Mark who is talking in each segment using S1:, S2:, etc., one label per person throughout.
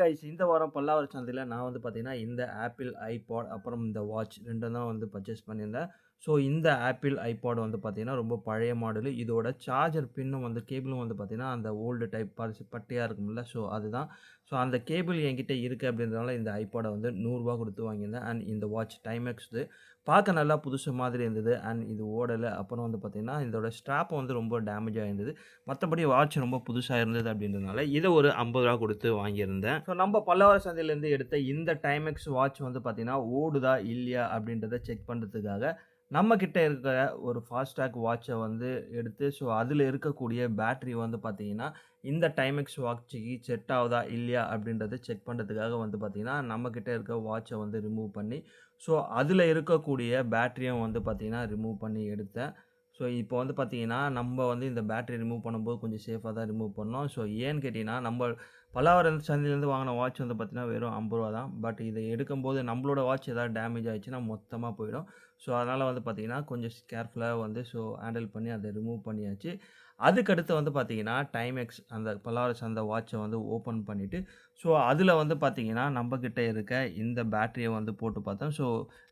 S1: Guys இந்த வாரம் பல்லாவரம் சந்தையில் நான் வந்து பார்த்தீங்கன்னா இந்த ஆப்பிள் ஐபாட் அப்புறம் இந்த வாட்ச் ரெண்டும் தான் வந்து பர்ச்சேஸ் பண்ணியிருந்தேன். ஸோ இந்த ஆப்பிள் ஐபாட் வந்து பார்த்தீங்கன்னா ரொம்ப பழைய மாடலு இதோட சார்ஜர் பின்னும் வந்து கேபிளும் வந்து பார்த்தீங்கன்னா அந்த ஓல்டு டைப் பரிசு பட்டையாக இருக்கும்ல ஸோ அதுதான். ஸோ அந்த கேபிள் என்கிட்ட இருக்குது அப்படின்றதுனால இந்த ஐபாடை வந்து நூறுரூவா கொடுத்து வாங்கியிருந்தேன். அண்ட் இந்த வாட்ச் டைமெக்ஸ்து பார்க்க நல்லா புதுசு மாதிரி இருந்தது. அண்ட் இது ஓடலை. அப்புறம் வந்து பார்த்திங்கன்னா இதோட ஸ்ட்ராப் வந்து ரொம்ப டேமேஜாக இருந்தது மற்றபடி வாட்ச் ரொம்ப புதுசாக இருந்தது அப்படின்றதுனால இதை ஒரு ஐம்பது ரூபா கொடுத்து வாங்கியிருந்தேன். ஸோ நம்ம பல்லவர சந்தையிலேருந்து எடுத்த இந்த டைமெக்ஸ் வாட்ச் வந்து பார்த்திங்கன்னா ஓடுதா இல்லையா அப்படின்றத செக் பண்ணுறதுக்காக நம்ம கிட்ட இருக்கிற ஒரு ஃபாஸ்டாக் வாட்சை வந்து எடுத்து ஸோ அதில் இருக்கக்கூடிய பேட்டரி வந்து பார்த்திங்கன்னா இந்த டைமெக்ஸ் வாட்சுக்கு செட் ஆகுதா இல்லையா அப்படின்றத செக் பண்ணுறதுக்காக வந்து பார்த்திங்கன்னா நம்மக்கிட்ட இருக்க வாட்சை வந்து ரிமூவ் பண்ணி ஸோ அதில் இருக்கக்கூடிய பேட்டரியும் வந்து பார்த்திங்கன்னா ரிமூவ் பண்ணி எடுத்தேன். ஸோ இப்போ வந்து பார்த்தீங்கன்னா நம்ம வந்து இந்த பேட்டரி ரிமூவ் பண்ணும்போது கொஞ்சம் சேஃபாக தான் ரிமூவ் பண்ணோம். ஸோ ஏன்னு கேட்டிங்கன்னா நம்ம பல்லாவரம் சந்தையிலேருந்து வாங்கின வாட்ச் வந்து பார்த்திங்கன்னா வெறும் ஐம்பது ரூபா தான். பட் இதை எடுக்கும்போது நம்மளோட வாட்ச் ஏதாவது டேமேஜ் ஆகிடுச்சுன்னா மொத்தமாக போயிடும். ஸோ அதனால் வந்து பார்த்திங்கன்னா கொஞ்சம் கேர்ஃபுல்லாக வந்து ஸோ ஹேண்டில் பண்ணி அதை ரிமூவ் பண்ணியாச்சு. அதுக்கடுத்து வந்து பார்த்தீங்கன்னா டைமெக்ஸ் அந்த பல்லாரஸ் அந்த வாட்சை வந்து ஓப்பன் பண்ணிவிட்டு ஸோ அதில் வந்து பார்த்தீங்கன்னா நம்மக்கிட்ட இருக்க இந்த பேட்டரியை வந்து போட்டு பார்த்தோம். ஸோ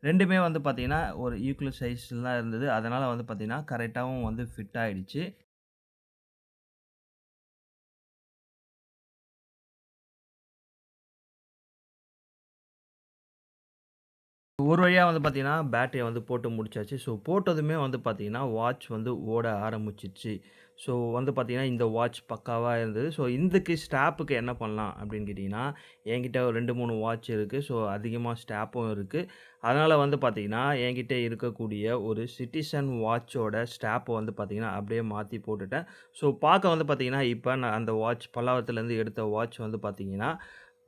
S1: ரெண்டுமே வந்து பார்த்தீங்கன்னா ஒரு ஈக்குவல் சைஸில் தான் இருந்தது. அதனால் வந்து பார்த்திங்கன்னா கரெக்டாகவும் வந்து ஃபிட் ஆகிடுச்சு ஒரு வழியாக வந்து பார்த்தீங்கன்னா பேட்டரியை வந்து போட்டு முடிச்சாச்சு. ஸோ போட்டதுமே வந்து பார்த்தீங்கன்னா வாட்ச் வந்து ஓட ஆரம்பிச்சிச்சு. ஸோ வந்து பார்த்திங்கன்னா இந்த வாட்ச் பக்காவாக இருந்தது. ஸோ இதுக்கு ஸ்டாப்புக்கு என்ன பண்ணலாம் அப்படின்னு கேட்டிங்கன்னா என்கிட்ட ஒரு ரெண்டு மூணு வாட்ச் இருக்குது ஸோ அதிகமாக ஸ்டாப்பும் இருக்குது அதனால் வந்து பார்த்திங்கன்னா என்கிட்ட இருக்கக்கூடிய ஒரு சிட்டிசன் வாட்சோட ஸ்டாப்பை வந்து பார்த்திங்கன்னா அப்படியே மாற்றி போட்டுட்டேன். ஸோ பார்க்க வந்து பார்த்திங்கன்னா இப்போ நான் அந்த வாட்ச் பல்லாவரத்துலேருந்து எடுத்த வாட்ச் வந்து பார்த்திங்கன்னா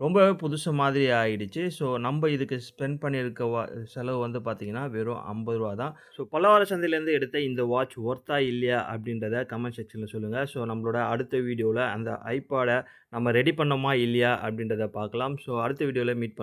S1: ரொம்பவே புதுசு மாதிரி ஆயிடுச்சு. ஸோ நம்ம இதுக்கு ஸ்பெண்ட் பண்ணியிருக்க வா செலவு வந்து பார்த்திங்கன்னா வெறும் ஐம்பது ரூபா தான். ஸோ பல்லவார சந்தையிலேருந்து எடுத்த இந்த வாட்ச் ஒர்த்தா இல்லையா அப்படின்றத கமெண்ட் செக்ஷனில் சொல்லுங்கள் ஸோ நம்மளோட அடுத்த வீடியோவில் அந்த ஐபாடை நம்ம ரெடி பண்ணோமா இல்லையா அப்படின்றத பார்க்கலாம். ஸோ அடுத்த வீடியோவில் மீட்